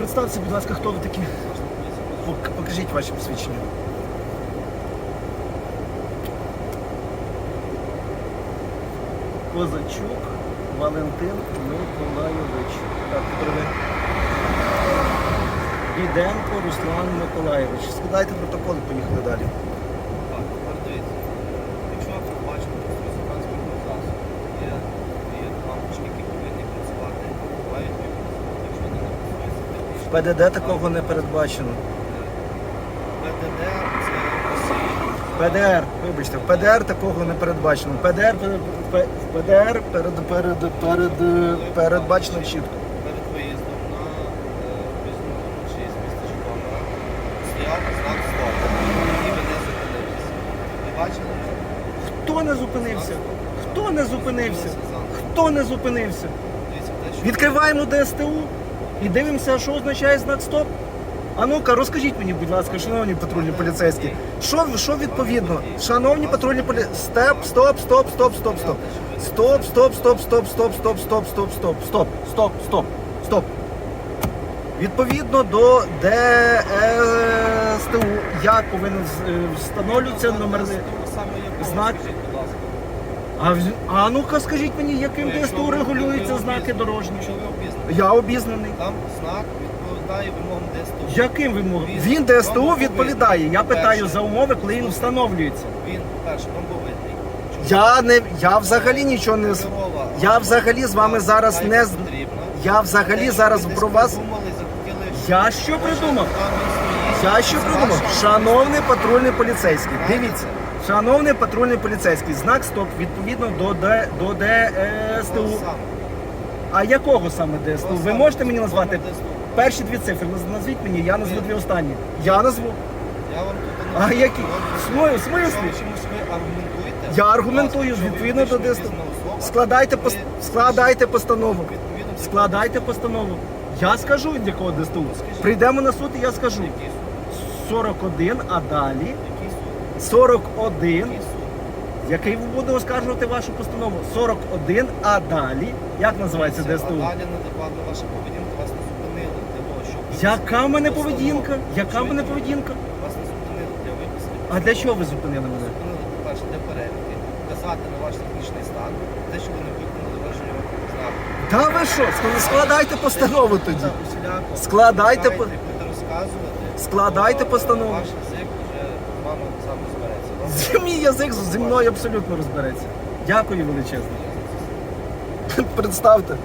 Представте, будь ласка, хто ви такі? Покажіть ваші посвідчення. Козачук Валентин Миколайович. Так, добре. Біденко Руслан Миколайович. Складайте протокол і поїхали далі. Так, тепер дивіться. Якщо ви бачите просто транспортного засобу, є, є лампочки, які повинні працювати, мають працювати. Якщо вони не працюють, це В ПДД такого не передбачено. ПДД це ПДР, вибачте, в ПДР такого не передбачено. В ПДР, в ПДР перед, перед, перед, передбачено чітко. Перед виїздом на е, виїзну 6 міста Житомира стояв знак «Стоп», і ви не зупинилися. Ви бачили? Хто не зупинився? Хто не зупинився? Хто не зупинився? Дивіться, те, що Відкриваємо ДСТУ і дивимося, що означає знак стоп. А ну-ка, розкажіть мені, будь ласка, шановні патрульні поліцейські, що, що відповідно? Шановні патрульні поліцейські, степ, стоп, стоп, стоп, стоп, стоп. Стоп, стоп, стоп, стоп, стоп, стоп, стоп, стоп, стоп, стоп, стоп, стоп, стоп. Відповідно до ДСТУ, як повинен е, встановлюватися якого, знак. А, а ну-ка скажіть мені, яким Ну, ДСТУ регулюються знаки дорожні? Я обізнаний. там знак відповідає вимогам ДСТУ. Яким вимогам? Він- Він ДСТУ відповідає. Я питаю за умови, коли він встановлюється. Він, перше, вам повинний. Я не я взагалі нічого не з- я взагалі з вами зараз не з- потрібна. я взагалі зараз про вас. Я що придумав? Я що придумав? Шановний патрульний поліцейський, дивіться. Шановний патрульний поліцейський, знак стоп відповідно до Д до ДСТУ. А якого саме ДСТУ? Ви можете мені назвати перші дві цифри? Наз- Назвіть мені, я назву дві останні. Я назву. Я вам тут А які? В тут- смислі? Якщо ви чомусь ви аргументуєте, Я аргументую ви відповідно до юридично ДСТУ. особа, Складайте ви складайте постанову. відповідно до Складайте постанову. Я скажу від якого ДСТУ. Прийдемо на суд і я скажу. Який суд? 41, а далі Який суд? 41, Який суд? Який буде оскаржувати вашу постанову. 41, а далі. Як називається ДСТУ? А далі неадекватна ваша поведінка вас не зупинила для того, щоб... Яка в мене Постанова. поведінка? Яка в мене поведінка? Вас не зупинили для виписання. А для чого ви зупинили мене? Зупинили, по-перше, для перевірки, вказати на ваш технічний стан, те, що ви не виконали враження знаку. Та ви що? Ск- Складайте постанову тоді. Усіляко. Складайте по- будете розказувати. Складайте постанову. Ваш язик вже з вами сам розбереться. Мій язик зі мною абсолютно розбереться. Дякую величезно. Представте.